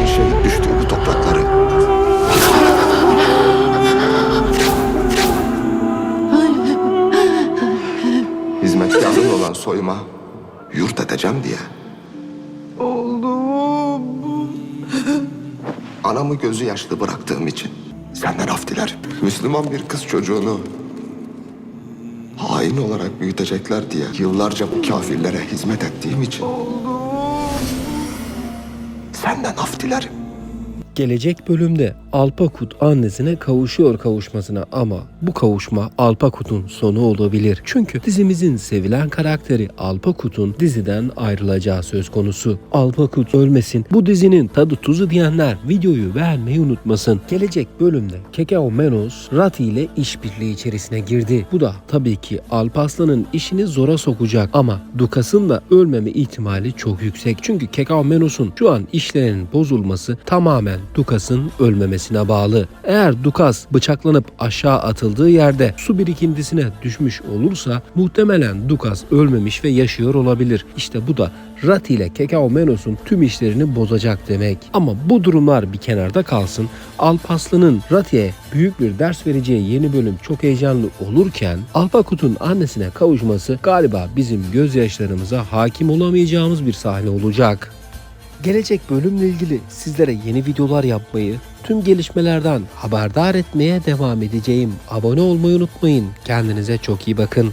bir şehit düştüğü bu toprakları. Hizmetkarın olan soyuma yurt edeceğim diye. Oğlum. Anamı gözü yaşlı bıraktığım için senden af dilerim. Müslüman bir kız çocuğunu hain olarak büyütecekler diye yıllarca bu kafirlere hizmet ettiğim için senden af dilerim. Gelecek bölümde Alpakut annesine kavuşuyor kavuşmasına ama bu kavuşma Alpakut'un sonu olabilir. Çünkü dizimizin sevilen karakteri Alpakut'un diziden ayrılacağı söz konusu. Alpakut ölmesin. Bu dizinin tadı tuzu diyenler videoyu beğenmeyi unutmasın. Gelecek bölümde Kekao Menos Rati ile işbirliği içerisine girdi. Bu da tabii ki Alpaslan'ın işini zora sokacak ama Dukas'ın da ölmeme ihtimali çok yüksek. Çünkü Kekao Menos'un şu an işlerinin bozulması tamamen Dukas'ın ölmemesine bağlı. Eğer Dukas bıçaklanıp aşağı atıldığı yerde su birikintisine düşmüş olursa muhtemelen Dukas ölmemiş ve yaşıyor olabilir. İşte bu da Rati ile Kekao Menos'un tüm işlerini bozacak demek. Ama bu durumlar bir kenarda kalsın. Alpaslı'nın Rati'ye büyük bir ders vereceği yeni bölüm çok heyecanlı olurken Alpakut'un annesine kavuşması galiba bizim gözyaşlarımıza hakim olamayacağımız bir sahne olacak. Gelecek bölümle ilgili sizlere yeni videolar yapmayı, tüm gelişmelerden haberdar etmeye devam edeceğim. Abone olmayı unutmayın. Kendinize çok iyi bakın.